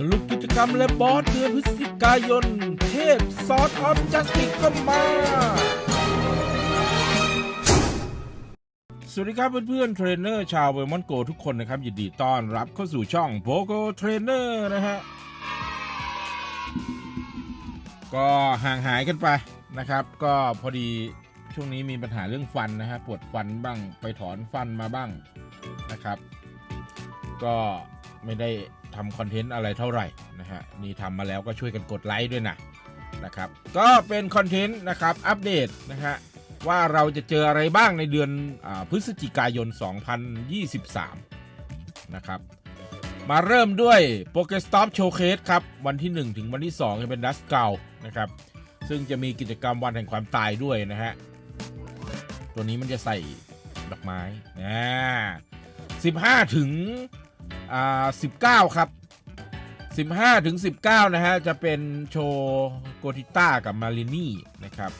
สรุปกิจกรรมและบอสเดือนพฤศจิกายน เทพซอสออฟจัสติกก็มา สวัสดีครับเพื่อนๆเทรนเนอร์ชาวเวอร์มอนโกทุกคนนะครับ ยินดีต้อนรับเข้าสู่ช่องโ o โกเทรนเนอร์นะฮะ ก็ห่างหายกันไปนะครับ ก็พอดีช่วงนี้มีปัญหาเรื่องฟันนะฮะปวดฟันบ้างไปถอนฟันมาบ้างนะครับ ก็ไม่ได้ ทำคอนเทนต์อะไรเท่าไหร่นะฮะนี่ทำมาแล้วก็ช่วยกันกดไลค์ด้วยนะนะครับก็เป็นคอนเทนต์นะครับอัปเดตนะฮะว่าเราจะเจออะไรบ้างในเดือนอพฤศจิกายน 2023 นะครับ มาเริ่มด้วยโปเกสต็อปโชว์เคสครับ วันที่ 1 ถึงวันที่ 2 จะเป็นดัสเกลนะครับ ซึ่งจะมีกิจกรรมวันแห่งความตายด้วยนะฮะ ตัวนี้มันจะใส่ดอกไม้นะ15 ถึง อ่า19 ครับ 15ถึง19 นะฮะ จะเป็นโชว์โกติต้ากับมารินี่นะครับ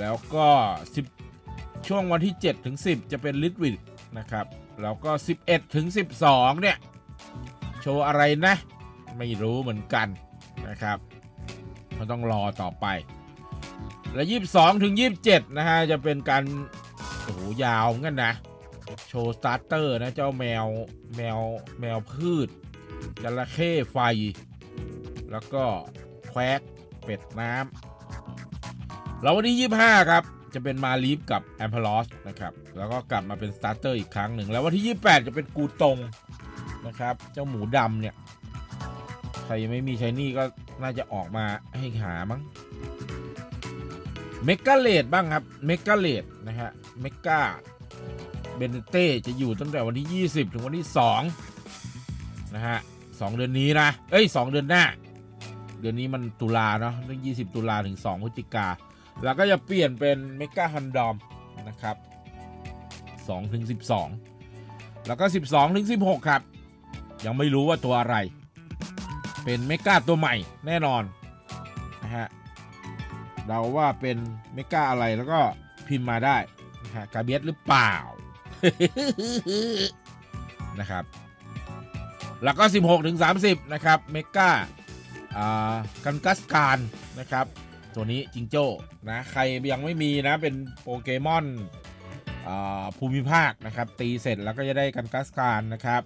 แล้วก็ 10 ช่วงวันที่ 7 ถึง 10 จะเป็นลิทวิดนะครับ แล้วก็ 11 ถึง 12 เนี่ย โชว์อะไรนะ ไม่รู้เหมือนกันนะครับมันต้องรอต่อไป และ 22 ถึง 27 นะฮะ จะเป็นการโอ้โหยาวเหมือนกันนะ โชว์สตาร์เตอร์นะ เจ้าแมวแมวแมวพืชจระเข้ไฟ แล้วก็แควกเป็ดน้ำแล้ววันที่ 25 ครับ จะเป็นมาลีฟกับแอมพลอสนะครับ แล้วก็กลับมาเป็นสตาร์เตอร์อีกครั้งหนึ่ง แล้ววันที่ 28 จะเป็นกูตงนะครับ เจ้าหมูดำเนี่ย ใครยังไม่มีใช้นี่ก็น่าจะออกมาให้หามั้งเมกาเลดบ้างครับ เมกาเลดนะฮะ เมกา เบนเต้จะอยู่ตั้งแต่วันที่ 20 ถึงวันที่ 2 นะฮะสองเดือนนี้นะ เอ้ย 2 เดือนหน้า เดือนนี้มันตุลาเนาะเรื่อง20 ตุลาถึง 2 พฤศจิกา แล้วก็จะเปลี่ยนเป็นเมกาฮันดอมนะครับ2ถึง12 แล้วก็ 12ถึง16 ครับ ยังไม่รู้ว่าตัวอะไร เป็นเมกาตัวใหม่แน่นอนนะฮะเราว่าเป็นเมกาอะไรแล้วก็พิมพ์มาได้นะฮะกาเบียสหรือเปล่า นะครับ แล้วก็ 16ถึง30 นะครับเมกาอ่ากันกัสการนะครับ ตัวนี้จิงโจ้นะใครยังไม่มีนะเป็นโปเกมอนอ่าภูมิภาคนะครับ ตีเสร็จแล้วก็จะได้กันกัสการนะครับ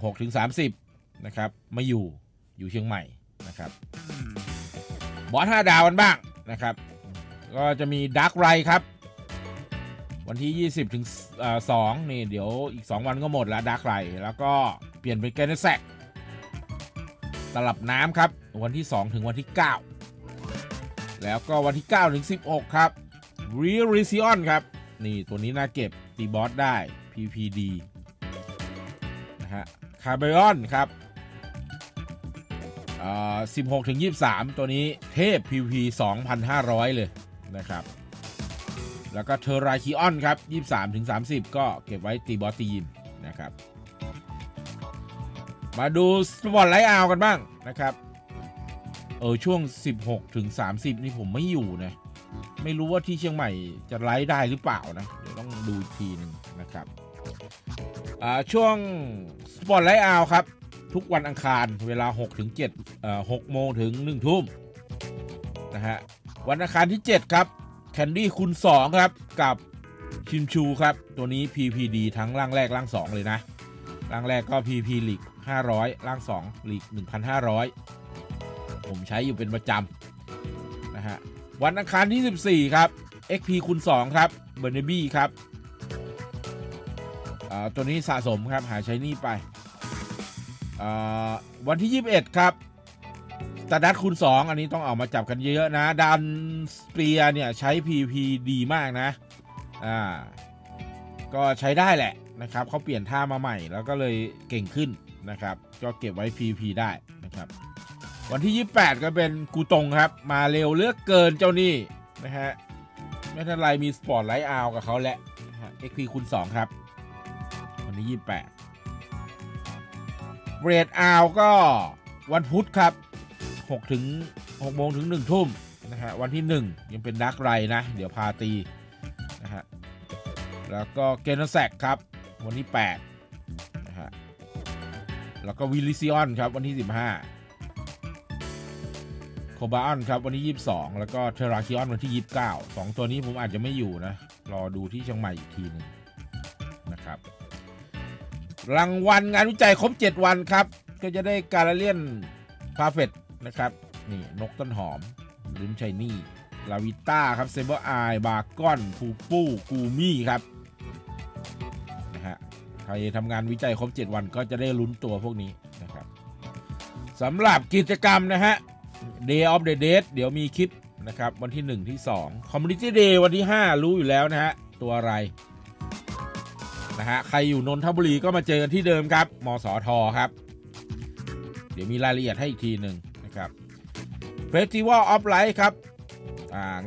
16ถึง30 นะครับไม่อยู่อยู่เชียงใหม่นะครับบอสห้าดาวกันบ้างนะครับ ก็จะมีด a r k กไรครับ วันที่ 20 ถึงเอ่อ2นี่ เดี๋ยวอีก 2 วันก็หมดแล้วด a r k กไรแล้วก็เปลี่ยนเป็นแกนแซกตลับน้ำครับ วันที่ 2 ถึงวันที่ 9 แล้วก็วันที่ 9 ถึง 16 ครับ r e r i z i o n ครับ นี่ตัวนี้น่าเก็บ ตีบอสได้ PPD นะฮะคาร์เบออนครับอ่า16ถึง23 ตัวนี้เทพ PP 2,500 เลยนะครับ แล้วก็เทอราคิออนครับ 23ถึง30 ก็เก็บไว้ตีบอสตียิมนะครับ มาดูสปอร์ตไลท์อาวกันบ้างนะครับ เออ ช่วง 16 ถึง 30 นี่ผมไม่อยู่นะ ไม่รู้ว่าที่เชียงใหม่จะไลฟ์ได้หรือเปล่านะ เดี๋ยวต้องดูอีกทีหนึ่งนะครับอ่าช่วงสปอร์ตไลท์อาวครับ ทุกวันอังคารเวลา6ถึง7เอ่อ6โมงถึง 1 ทุ่มนะฮะวันอังคารที่ 7 ครับ แคนดี้คูณ2ครับ กับชิมชูครับ ตัวนี้ PPD ทั้งร่างแรกร่าง 2 เลยนะ ร่างแรกก็ PP ลีก500 ร่าง 2 ลีก 1,500 ผมใช้อยู่เป็นประจำนะฮะ วันอังคารที่ 14 ครับ XP คูณ2ครับเบอร์เนบี้ครับตัวนี้สะสมครับหาใช้นี่ไปวันที่ 21 ครับ สตาร์ดัตคูณ2 อันนี้ต้องเอามาจับกันเยอะๆนะ ดันสเปียเนี่ย ใช้ PP ดีมากนะ อ่า ก็ใช้ได้แหละนะครับ เขาเปลี่ยนท่ามาใหม่ แล้วก็เลยเก่งขึ้นนะครับ ก็เก็บไว้ PP ได้นะครับ วันที่ 28 ก็เป็นกูตงครับ มาเร็วเลือกเกินเจ้านี่นะฮะ ไม่ทันไรมีสปอร์ตไลท์อาวกับเขาแหละนะฮะ XP คูณ2ครับ วันที่ 28เบรดอาวก็วันพุธครับ 6ถึง6โมงถึง 1 ทุ่มนะฮะวันที่ 1 ยังเป็นดักไรนะ เดี๋ยวพาตีนะฮะแล้วก็เกนแซกครับ วันที่8นะฮะแล้วก็วิลิซิออนครับวันที่ 15 โคบาออนครับวันที่ 22 แล้วก็เทราคิออนวันที่ 29สองตัวนี้ผมอาจจะไม่อยู่นะ รอดูที่เชียงใหม่อีกทีหนึงนะครับรางวัลงานวิจัยครบ 7 วันครับ ก็จะได้การเลียนพาเฟต นะครับ นี่นกต้นหอมลิ้นชัยนี่ลาวิต้าครับเซเบอร์ไอบาก้อนปูปูกูมี่ครับนะฮะใครทำงานวิจัยครบ 7 วันก็จะได้ลุ้นตัวพวกนี้นะครับสำหรับกิจกรรมนะฮะ Day of the Dead เดี๋ยวมีคลิปนะครับ วันที่ 1 ที่ 2 Community Day วันที่ 5 รู้อยู่แล้วนะฮะ ตัวอะไรนะฮะ ใครอยู่นนทบุรีก็มาเจอกันที่เดิมครับมสทครับ เดี๋ยวมีรายละเอียดให้อีกทีหนึ่ง ครับ Festival of Light ครับ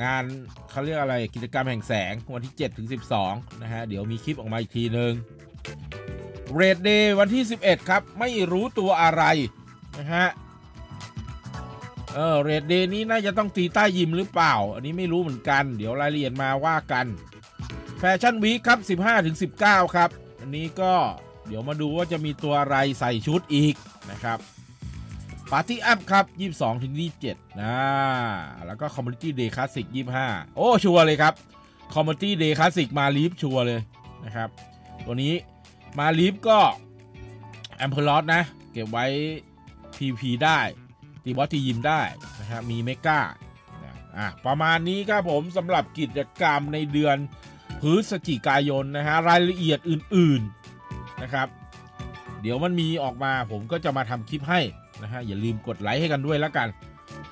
งานเขาเรียกอะไรกิจกรรมแห่งแสงวันที่ 7 ถึง 12 นะฮะ เดี๋ยวมีคลิปออกมาอีกทีหนึ่ง Red Day วันที่ 11 ครับ ไม่รู้ตัวอะไร นะฮะ เออ Red Day นี้น่าจะต้องตีใต้ยิมหรือเปล่า อันนี้ไม่รู้เหมือนกัน เดี๋ยวรายละเอียดมาว่ากัน แฟชั่นวีคครับ 15ถึง19 ครับ อันนี้ก็เดี๋ยวมาดูว่าจะมีตัวอะไรใส่ชุดอีกนะครับ ปาร์ตี้อัพครับ 22ถึง27นะแล้วก็คอมมูนิตี้เดย์คลาสสิก25 โอ้ ชัวร์เลยครับคอมมูนิตี้เดย์คลาสสิกมาลีฟชัวร์เลยนะครับ ตัวนี้มาลีฟก็แอมเพลอสนะ เก็บไว้ PP ได้ตีบอสทียิมได้นะครับมีเมกานะอะประมาณนี้ครับผมสำหรับกิจกรรมในเดือนพฤศจิกายนนะฮะรายละเอียดอื่น ๆนะครับ เดี๋ยวมันมีออกมาผมก็จะมาทำคลิปให้ นะฮะอย่าลืมกดไลค์ให้กันด้วยแล้วกัน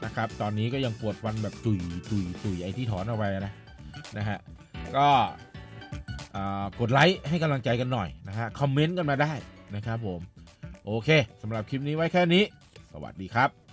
นะครับ ตอนนี้ก็ยังปวดฟันแบบตุยตุยตุยไอที่ถอนเอาไว้นะนะฮะก็กดไลค์ให้กำลังใจกันหน่อยนะฮะคอมเมนต์กันมาได้นะครับผม โอเคสำหรับคลิปนี้ไว้แค่นี้ สวัสดีครับ